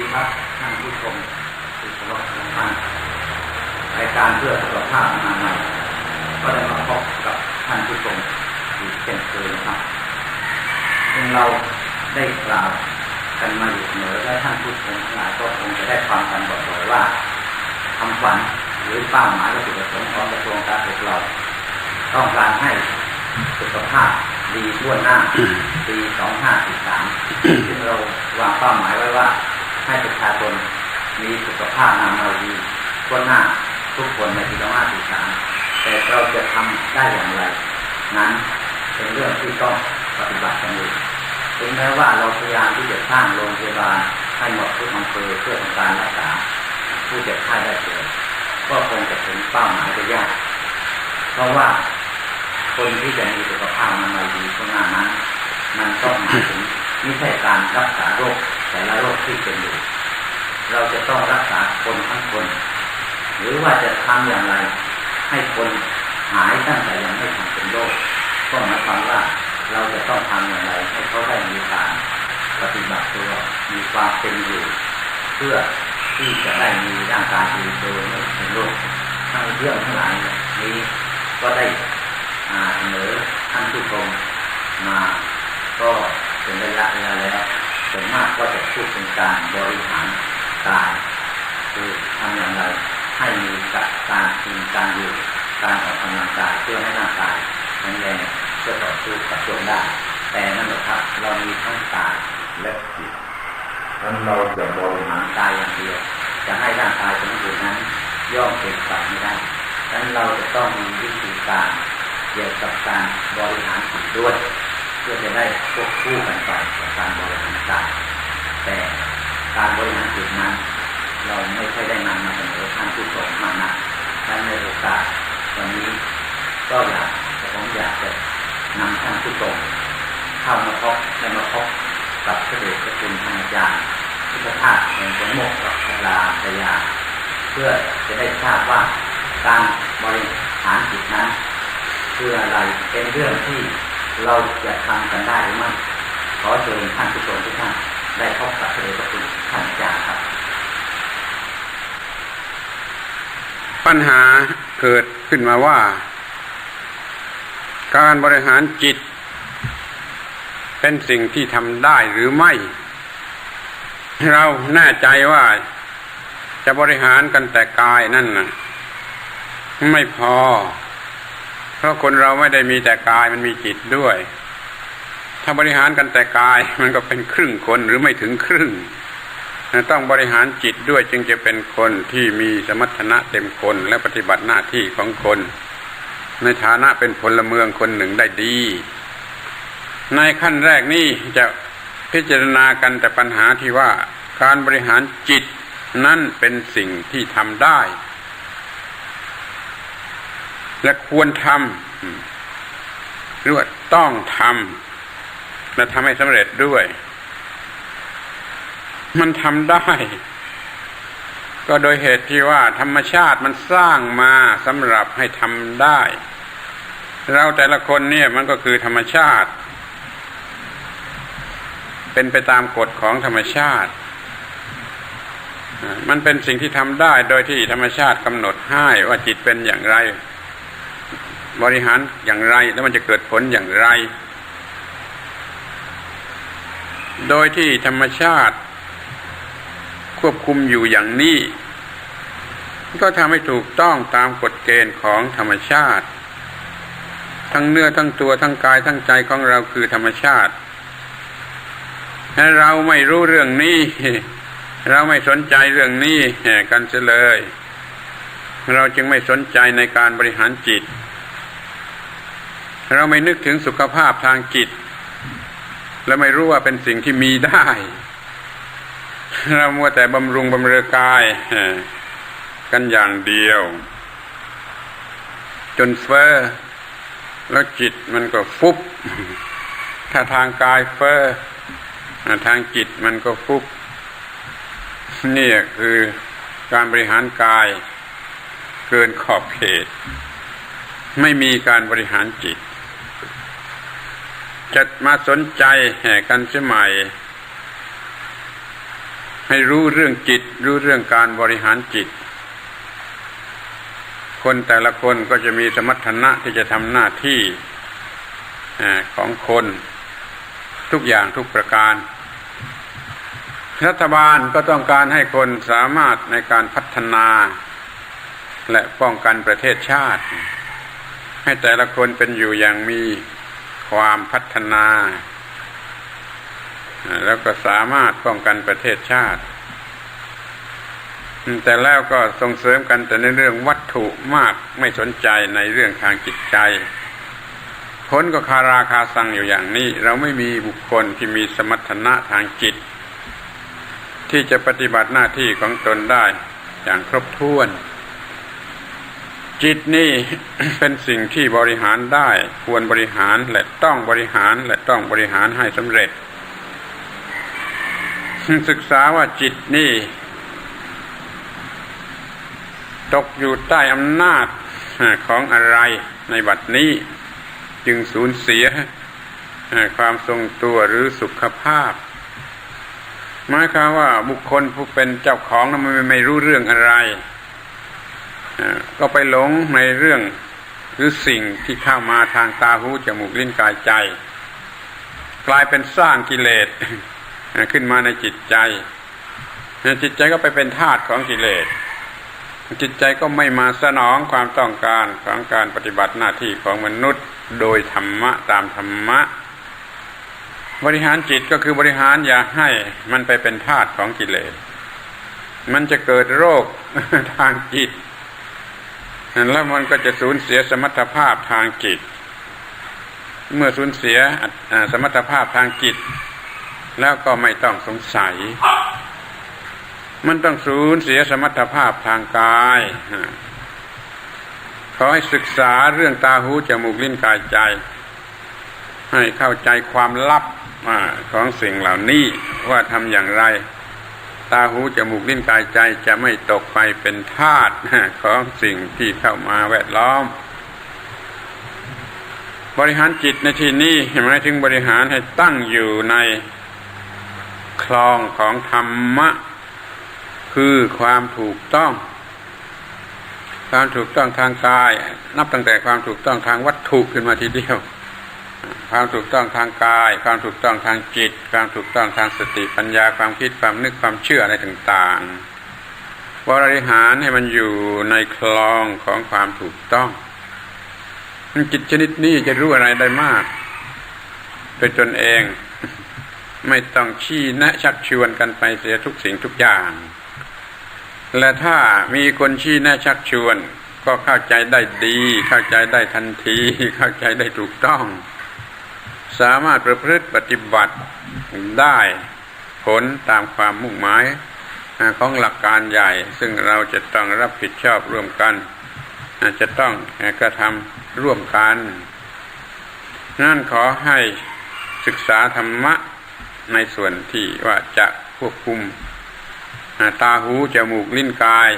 ดีครับท่านผู้ชมที่เคารพทุกท่านรายการเพื่อสุขภาพอนามัยก็ได้มาพบกับท่านผู้ชมอีกเช่นเคยนะครับซึ่งเราได้กล่าวกันมาอยู่เสมอและท่านผู้ชมทั้งหลายก็คงจะได้ฟังกันบ่อยๆว่าคำฝันหรือเป้าหมายและจุดประสงค์ของกระทรวงการศึกเราต้องการให้สุขภาพดีทั่วหน้าปี 2543ซึ่งเราวางเป้าหมายไว้ว่า ให้ประชาชนมีสุขภาพนามัยดีทั่วหน้าทุกคนในปี2543แต่เราจะทำได้อย่างไร นั้นเป็นเรื่องที่ต้องปฏิบัติกันอยู่ถึงแม้ว่าเราพยายามที่จะสร้างโรงพยาบาลให้หมดทุกอำเภอเพื่อทำการรักษาผู้เจ็บไข้ได้ป่วยก็คงจะถึงเป้าหมายได้ยาก เพราะว่าคนที่จะมีสุขภาพมันมาดีข้างหน้านั้น มันต้องหมายถึงไม่ใช่การรักษาโรค แต่ละโรคที่เป็นอยู่ เราจะต้องรักษาคนทั้งคน หรือว่าจะทำอย่างไร ให้คนหายตั้งแต่ยังไม่ถึงเป็นโรคก็หมายความว่าเราจะต้องทำอย่างไร ให้เขาได้มีการปฏิบัติตัวมีความเป็นอยู่ เพื่อที่จะได้มีร่างกายดีโดยไม่เป็นโรคทั้งเรื่องทั้งหลายนี้ก็ได้เสนอท่านผู้ชมมาก็เป็นระยะระยะแล้ว ส่วนมากก็จะพูดเป็นการบริหารกายคือทำอย่างไรให้มีกับการกินการอยู่การออกกำลังกายเพื่อให้ร่างกายแข็งแรงเพื่อต่อสู้กับโรคได้ แต่นั่นแหละครับเรามีทั้งกายและจิตนั้นเราจะบริหารกายอย่างเดียวจะให้ร่างกายสมบูรณ์นั้น ย่อมเป็นไปไม่ได้ดังนั้นเราจะต้องมีวิธีการเกี่ยวกับการบริหารจิตด้วย เพื่อจะได้ควบคู่กันไปกับการบริหารกายแต่การบริหารจิตนั้น เราไม่ค่อยได้นำมาเสนอท่านผู้ชมมานักดังในโอกาสวันนี้ก็อยากผมอยากจะนำท่านผู้ชมเข้ามาพบและมาพบกับพระเดชพระคุณทานอาจารย์พุทธทาสแห่งสมมกรัชลาชยา เพื่อจะได้ทราบว่าการบริหารจิตนั้น คืออะไรเป็นเรื่องที่ เราจะทำกันได้หรือไม่ขอเชิญท่านผู้ชมทุกท่านได้พบกับพระเดชพระคุณท่านอาจารย์ครับ ปัญหาเกิดขึ้นมาว่า การบริหารจิต เป็นสิ่งที่ทำได้หรือไม่ เราแน่ใจว่าจะบริหารกันแต่กายนั่นนะไม่พอ เพราะคนเราไม่ได้มีแต่กายมันมีจิตด้วย ถ้าบริหารกันแต่กายมันก็เป็นครึ่งคนหรือไม่ถึงครึ่งต้องบริหารจิตด้วยจึงจะเป็นคนที่มีสมรรถนะเต็มคนและปฏิบัติหน้าที่ของคน ในฐานะเป็นพลเมืองคนหนึ่งได้ดี ในขั้นแรกนี้จะพิจารณากันแต่ปัญหาที่ว่าการบริหารจิตนั้นเป็นสิ่งที่ทำได้ และควรทำหรือว่าต้องทำและทำให้สำเร็จด้วย มันทำได้ ก็โดยเหตุที่ว่า ธรรมชาติมันสร้างมาสำหรับให้ทำได้ เราแต่ละคนเนี่ยมันก็คือธรรมชาติ เป็นไปตามกฎของธรรมชาติมันเป็นสิ่งที่ทำได้โดยที่ธรรมชาติกำหนดให้ว่าจิตเป็นอย่างไร บริหารอย่างไรแล้วมันจะเกิดผลอย่างไร โดยที่ธรรมชาติ ควบคุมอยู่อย่างนี้ ก็ทำให้ถูกต้องตามกฎเกณฑ์ของธรรมชาติ ทั้งเนื้อทั้งตัวทั้งกายทั้งใจของเราคือธรรมชาติถ้าเราไม่รู้เรื่องนี้ เราไม่สนใจเรื่องนี้กันเสียเลย เราจึงไม่สนใจในการบริหารจิต เราไม่นึกถึงสุขภาพทางจิต และไม่รู้ว่าเป็นสิ่งที่มีได้ เรามัวแต่บำรุงบำเรอกาย กันอย่างเดียว จนเฟอ้อแล้วจิตมันก็ฟุบ ถ้าทางกายเฟอ้อทางจิตมันก็ฟุบนี่คือการบริหารกายเกินขอบเขต ไม่มีการบริหารจิต จะมาสนใจแห่กันเสียใหม่ ให้รู้เรื่องจิต รู้เรื่องการบริหารจิต คนแต่ละคนก็จะมีสมรรถนะที่จะทำหน้าที่ของคนทุกอย่างทุกประการ รัฐบาลก็ต้องการให้คนสามารถในการพัฒนา และป้องกันประเทศชาติ ให้แต่ละคนเป็นอยู่อย่างมี ความพัฒนา แล้วก็สามารถป้องกันประเทศชาติ แต่แล้วก็ส่งเสริมกันแต่ในเรื่องวัตถุมากไม่สนใจในเรื่องทางจิตใจ ผลก็คาราคาซังอยู่อย่างนี้ เราไม่มีบุคคลที่มีสมรรถนะทางจิต ที่จะปฏิบัติหน้าที่ของตนได้อย่างครบถ้วน จิตนี่เป็นสิ่งที่บริหารได้ ควรบริหารและต้องบริหารและต้องบริหารให้สำเร็จ ศึกษาว่าจิตนี่ ตกอยู่ใต้อำนาจของอะไรในบัดนี้ จึงสูญเสียความทรงตัวหรือสุขภาพหมายความว่าบุคคลผู้เป็นเจ้าของนั้นมันไม่รู้เรื่องอะไร ก็ไปหลงในเรื่องหรือสิ่งที่เข้ามาทางตาหูจมูกลิ้นกายใจ กลายเป็นสร้างกิเลสขึ้นมาในจิตใจ จิตใจก็ไปเป็นทาสของกิเลสจิตใจก็ไม่มาสนองความต้องการของการปฏิบัติหน้าที่ของมนุษย์โดยธรรมะตามธรรมะ บริหารจิตก็คือบริหารอย่าให้มันไปเป็นทาสของกิเลส มันจะเกิดโรคทางจิต แล้วมันก็จะสูญเสียสมรรถภาพทางจิต เมื่อสูญเสียสมรรถภาพทางจิต แล้วก็ไม่ต้องสงสัย มันต้องสูญเสียสมรรถภาพทางกายขอให้ศึกษาเรื่องตาหูจมูกลิ้นกายใจ ให้เข้าใจความลับของสิ่งเหล่านี้ว่าทำอย่างไร ตาหูจมูกลิ้นกายใจจะไม่ตกไปเป็นทาสของสิ่งที่เข้ามาแวดล้อม บริหารจิตในที่นี้หมายถึงบริหารให้ตั้งอยู่ในคลองของธรรมะ คือความถูกต้อง ความถูกต้องทางกาย นับตั้งแต่ความถูกต้องทางวัตถุขึ้นมาทีเดียว ความถูกต้องทางกาย ความถูกต้องทางจิต ความถูกต้องทางสติปัญญาความคิดความนึกความเชื่ออะไรต่างๆบริหารให้มันอยู่ในคลองของความถูกต้องจิตชนิดนี้จะรู้อะไรได้มากโดยตนเอง ไม่ต้องชี้แนะชักชวนกันไปเสียทุกสิ่งทุกอย่าง และถ้ามีคนชี้แนะชักชวน ก็เข้าใจได้ดี เข้าใจได้ทันที เข้าใจได้ถูกต้อง สามารถประพฤติปฏิบัติได้ผลตามความมุ่งหมายของหลักการใหญ่ ซึ่งเราจะต้องรับผิดชอบร่วมกัน จะต้องกระทำร่วมกันนั่นขอให้ศึกษาธรรมะในส่วนที่ว่าจะควบคุมตาหูจมูกลิ้นกาย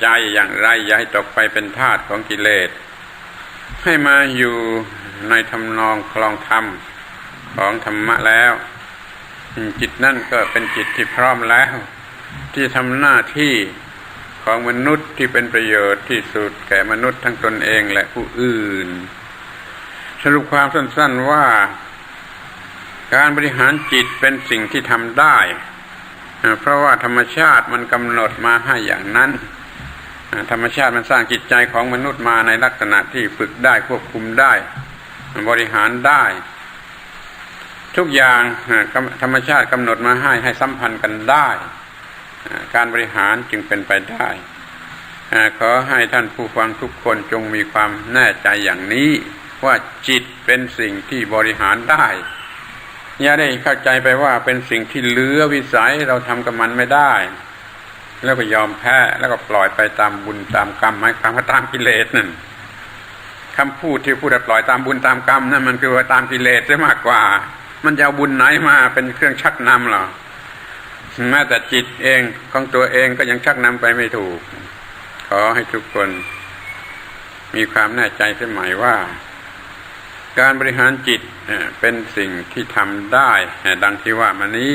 ใจอย่างไร อย่าให้ตกไปเป็นทาสของกิเลส ให้มาอยู่ในทำนองคลองธรรม ของธรรมะแล้ว จิตนั่นก็เป็นจิตที่พร้อมแล้ว ที่ทำหน้าที่ของมนุษย์ที่เป็นประโยชน์ที่สุดแก่มนุษย์ทั้งตนเองและผู้อื่น สรุปความสั้นๆว่า การบริหารจิตเป็นสิ่งที่ทำได้ เพราะว่าธรรมชาติมันกำหนดมาให้อย่างนั้น ธรรมชาติมันสร้างจิตใจของมนุษย์มาในลักษณะที่ฝึกได้ควบคุมได้ บริหารได้ ทุกอย่างธรรมชาติกำหนดมาให้ให้สัมพันธ์กันได้ การบริหารจึงเป็นไปได้ขอให้ท่านผู้ฟังทุกคนจงมีความแน่ใจอย่างนี้ ว่าจิตเป็นสิ่งที่บริหารได้ อย่าได้เข้าใจไปว่าเป็นสิ่งที่เลือวิสัยเราทำกับมันไม่ได้ แล้วก็ยอมแพ้แล้วก็ปล่อยไปตามบุญตามกรรมหมายความว่าตามกิเลสนั่นคำพูดที่พูดปล่อยตามบุญตามกรรมนั่นมันคือว่าตามกิเลสซะมากกว่า มันจะเอาบุญไหนมาเป็นเครื่องชักนำหรอแม้แต่จิตเองของตัวเองก็ยังชักนำไปไม่ถูก ขอให้ทุกคน มีความแน่ใจเสมอว่า การบริหารจิตเป็นสิ่งที่ทำได้ ดังที่ว่ามานี้